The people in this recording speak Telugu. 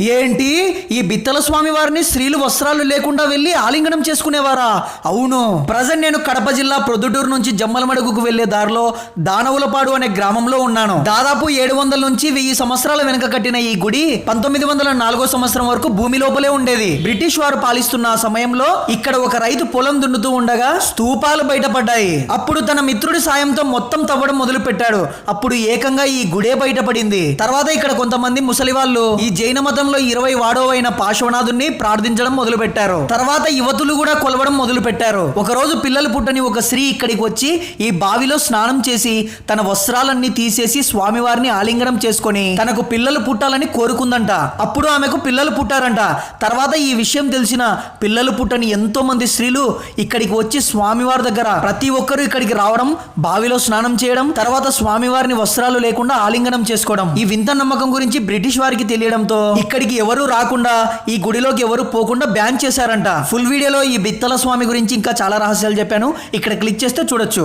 ఏంటి? ఈ బిత్తల స్వామి వారిని స్త్రీలు వస్త్రాలు లేకుండా వెళ్ళి ఆలింగనం చేసుకునేవారా? అవును. ప్రజెంట్ నేను కడప జిల్లా ప్రొద్దుటూరు నుంచి జమ్మలమడుగుకు వెళ్ళే దారిలో దానవులపాడు అనే గ్రామంలో ఉన్నాను. దాదాపు ఏడు వందల నుంచి వెయ్యి సంవత్సరాల వెనుక కట్టిన ఈ గుడి పంతొమ్మిది వందల నాలుగో సంవత్సరం వరకు భూమి లోపలే ఉండేది. బ్రిటిష్ వారు పాలిస్తున్న ఆ సమయంలో ఇక్కడ ఒక రైతు పొలం దున్నుతూ ఉండగా స్తూపాలు బయటపడ్డాయి. అప్పుడు తన మిత్రుడి సాయంతో మొత్తం తవ్వడం మొదలు పెట్టాడు అప్పుడు ఏకంగా ఈ గుడే బయటపడింది. తర్వాత ఇక్కడ కొంతమంది ముసలి వాళ్ళు ఈ జైన మతం కాలంలో ఇరవై వాడోవైన అయిన పార్శ్వనాథుని ప్రార్థించడం మొదలు పెట్టారు తర్వాత యువతులు కూడా కొలవడం మొదలు పెట్టారు ఒక రోజు పిల్లలు పుట్టని ఒక స్త్రీ ఇక్కడికి వచ్చి ఈ బావిలో స్నానం చేసి తన వస్త్రాలన్నీ తీసేసి స్వామివారిని ఆలింగనం చేసుకొని తనకు పిల్లలు పుట్టాలని కోరుకుందంట. అప్పుడు ఆమెకు పిల్లలు పుట్టారంట. తర్వాత ఈ విషయం తెలిసిన పిల్లలు పుట్టని ఎంతో మంది స్త్రీలు ఇక్కడికి వచ్చి స్వామివారి దగ్గర ప్రతి ఒక్కరూ ఇక్కడికి రావడం బావిలో స్నానం చేయడం తర్వాత స్వామివారిని వస్త్రాలు లేకుండా ఆలింగనం చేసుకోవడం ఈ వింత నమ్మకం గురించి బ్రిటిష్ వారికి తెలియడంతో ఇక్కడికి ఎవరు రాకుండా ఈ గుడిలోకి ఎవరు పోకుండా బ్యాన్ చేశారంట. ఫుల్ వీడియోలో ఈ బిత్తల స్వామి గురించి ఇంకా చాలా రహస్యాలు చెప్పాను. ఇక్కడ క్లిక్ చేస్తే చూడొచ్చు.